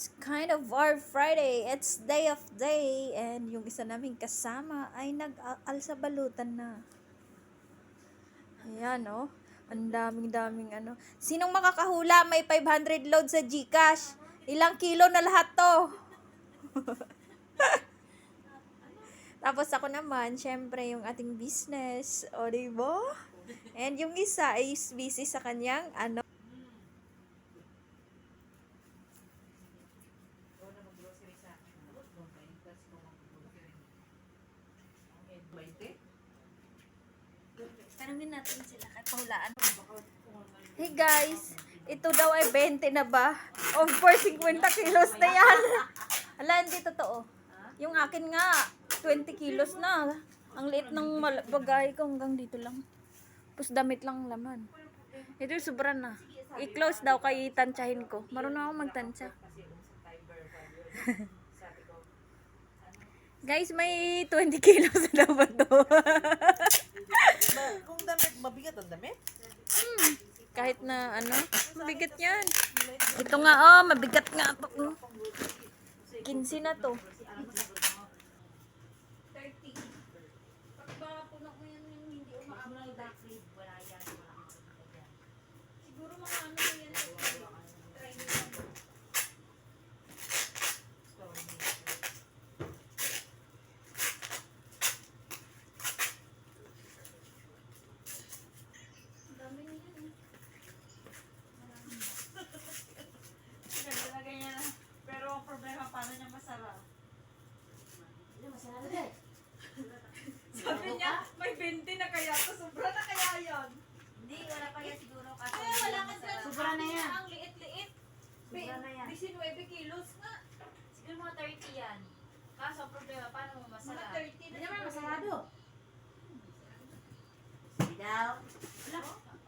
It's kind of our Friday. It's day of day. And yung isa naming kasama ay nag-alsa balutan na. Ayan, oh. Ang daming-daming ano. Sinong makakahula may 500 load sa Gcash? Ilang kilo na lahat to? Tapos ako naman, syempre, yung ating business. O, diba? And yung isa ay busy sa kanyang, ano, Tanungin natin sila kay pahulaan. Hey guys, ito daw ay 20 na ba? Of course, 50 kilos na yan. Ala, hindi totoo. Yung akin nga, 20 kilos na. Ang liit ng bagay ko hanggang dito lang. Tapos damit lang laman. Ito sobra na. I-close daw kay tansyahin ko. Marunong ako magtansya. Guys, may 20 kilos na ba to? Kung damit, mabigat ang damit? Hmm, kahit na ano, mabigat yan. Ito nga, oh, mabigat nga to. oh. 15 na to. 30. Pag ba puno mo yan yung hindi umaabot Siguro mga ano yan. Try nyo yan. Ang dami na yan. eh. Ganda na ganyan na. Pero ang problema, paano niya masara? Sabi niya, may 20 na kaya to. Sobra na kaya yon. Hindi, wala pa yan siguro. Kasi Kaya wala ka dyan. Sobra na yan. Ang liit-liit. Sobra na yan. 19 kilos nga. Siguro mga 30 yan. Kaso ang problema, paano mo Mga masara? 30 na. Hindi naman masarado. Daw. Wala.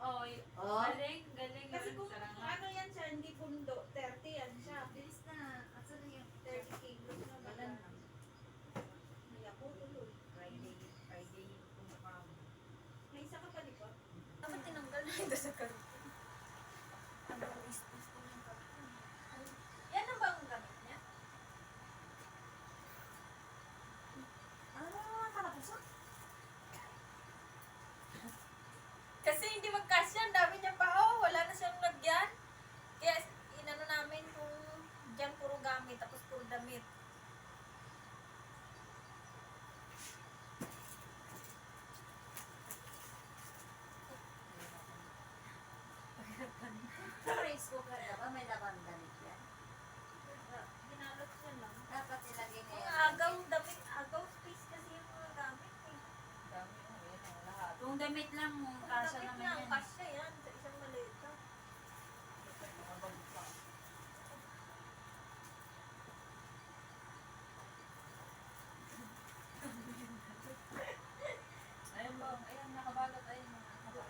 Oh, y- Oh. galing, galing. Kasi yun. kung Sarang nga. ano yan siya, hindi pundo, 30 yan siya. Bilis na. Asa na yung 30 kilos na Wala wala. na. May ako tuloy. Friday, Friday yung kumukam. May isa ka pa likod. Dapat tinanggal na ito sa karton. Ano, is-is ko yung karton. Yan ang bagong gamit niya? Ano naman kalapusan? Kasi hindi magkasya, ang dami niya pa. Oh, wala na siyang lagyan. Kaya inano namin kung dyan puro gamit, tapos puro damit. Rice cooker dapat may laban damit yan. Ginalot siya lang. Dapat ilagay na Mga yan. agaw damit, agaw space kasi yung mga gamit eh. Dami, oh, yan ang lahat. Kung damit lang, kasya naman lang, yan. kasya yan sa isang maleta. Mga bagsak. Ayun ba, ayun, nakabalot, ayun. nakabalot.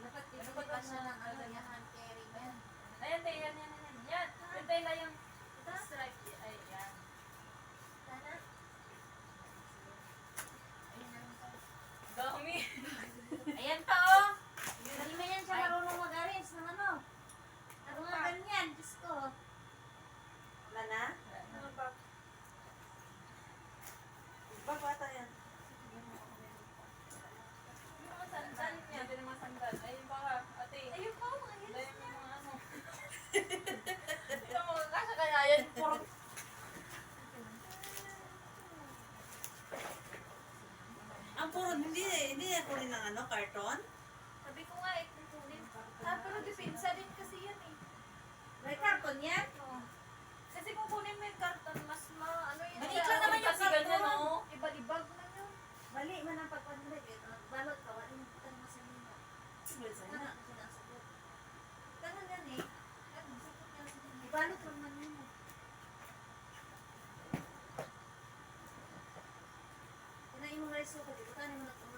Dapat ilagay siya ng ano, yung hand carry mo yan. Ayan, tayo, yan, yan, yan. Yan, yan, tayo lang yung stripe. Ay, yan. Sana. Ayun, yan. Dami. Ayan pa oh! Hindi mo yan siya marunong mag-arrange ng ano. Ano nga ganyan, Diyos ko. Wala na? Mga bag. Babata yan. Yung mga sandal niya. Yan din ang mga sandal. Ayun pa ka, ate. Ayun pa, mga Ayun heels yung niya. mga ano. Ito mga kasha kaya yan. Puro Ang puro, hindi, hindi na kunin ng ano, karton? Sabi ko nga, ikukunin. Ah, pero depensa din kasi yan eh. May karton yan? Oo. Kasi kung kunin mo yung karton, mas ma, ano yun. Maliit lang naman yung Kasi ganyan, karton. oh. Ibalibag man yun. Bali man ang pagpandalit. Eh, balot ka, wala yung naman sa. Well, sana. Gusto ko dito, mo na ako